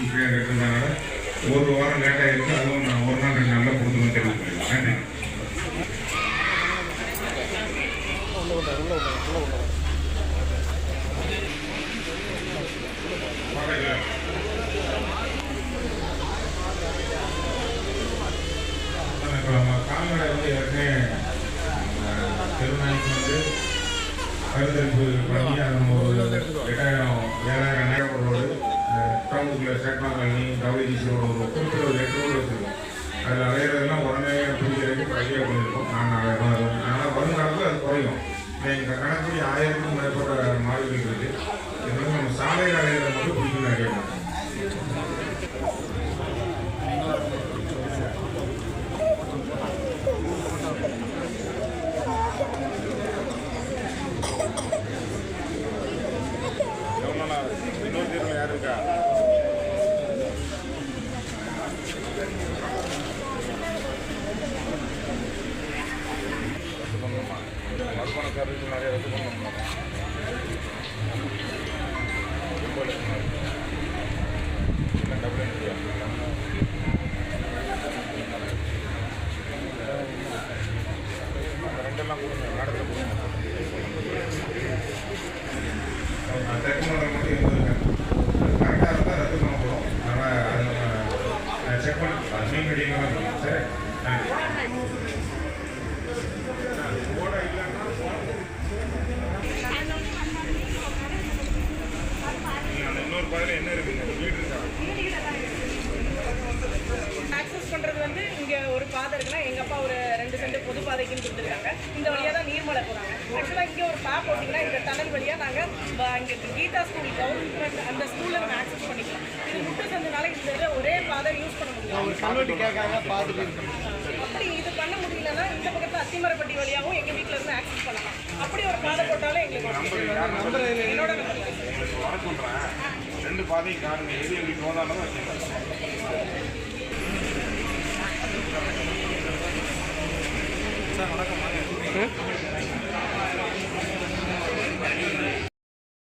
ஃப்ரீயாக இருக்கிறதுனால ஒரு வாரம் லேட்டாக இருக்குது அதுவும் நான் ஒரு நாள் ரெண்டு நாளில் கொடுத்துருவேன் தெரிவிக்கிறேன் நன்றி. கால்நடை வந்து ஏற்கனவே திருநாய்க்கு வந்து பரிந்துரைப்பு பண்ணி அதை சேட்மா காலனி டபிள்யூஜிசி ஒரு குறிப்பிட்ட ஒரு எட்டு ரோடு வச்சுருக்கோம் அதில் அலையிறதெல்லாம் உடனே பிடிக்கிறதுக்கு இப்போ ஐடியா பண்ணியிருக்கோம் நான் நாலாயிரம் ரூபா ஆனால் வருங்காலத்தில் அது குறையும் எங்கள் கணக்குப்படி ஆயிரத்துக்கும் மேற்பட்ட மாடுகள் இருக்குது இது நம்ம சாலையில் அலையிறது மட்டும் சர்வீஸ் நிறைய ரத்து பண்ணணும் டபுள் இந்தியா ரெண்டெல்லாம் கொடுங்க நடத்த கொடுங்க. தெற்கு மண்டலம் மட்டும் கரெக்டாக இருந்தால் ரத்து நம்ம செக் பண்ணி மீன் சரி ஓட இல்லை இன்னொரு பாதையில் என்ன இருக்குங்க வீடு இருக்கா? ஆக்சஸ் பண்றது வந்து இங்க ஒரு பாதை இருக்குன்னா எங்க அப்பா ஒரு ரெண்டு சென்ட் பொது பாதைக்குன்னு கொடுத்துருக்காங்க. இந்த வழியா தான் நீர்மலை போறாங்க. ஆக்சுவலா இங்க ஒரு பா போட்டீங்கன்னா இந்த டனல் வழியா நாங்க வ- இங்க கீதா ஸ்கூல் கவர்மெண்ட் அந்த ஸ்கூல்ல நம்ம ஆக்சஸ் பண்ணிக்கலாம். இது முட்டு சந்தனால இந்த ஒரே பாதை யூஸ் பண்ண முடியும். ஒரு அப்படி இது பண்ண முடியலன்னா இந்த பக்கத்துல அத்திமரப்பட்டி வழியாவும் எங்க வீட்ல இருந்து ஆக்சஸ் பண்ணலாம். அப்படி ஒரு பாதை போட்டாலும் எங்களுக்கு என்னோட நம்பர். ரெண்டு பாதையும் காணுங்க. எது எப்படி போதானோ சார் வணக்கம்.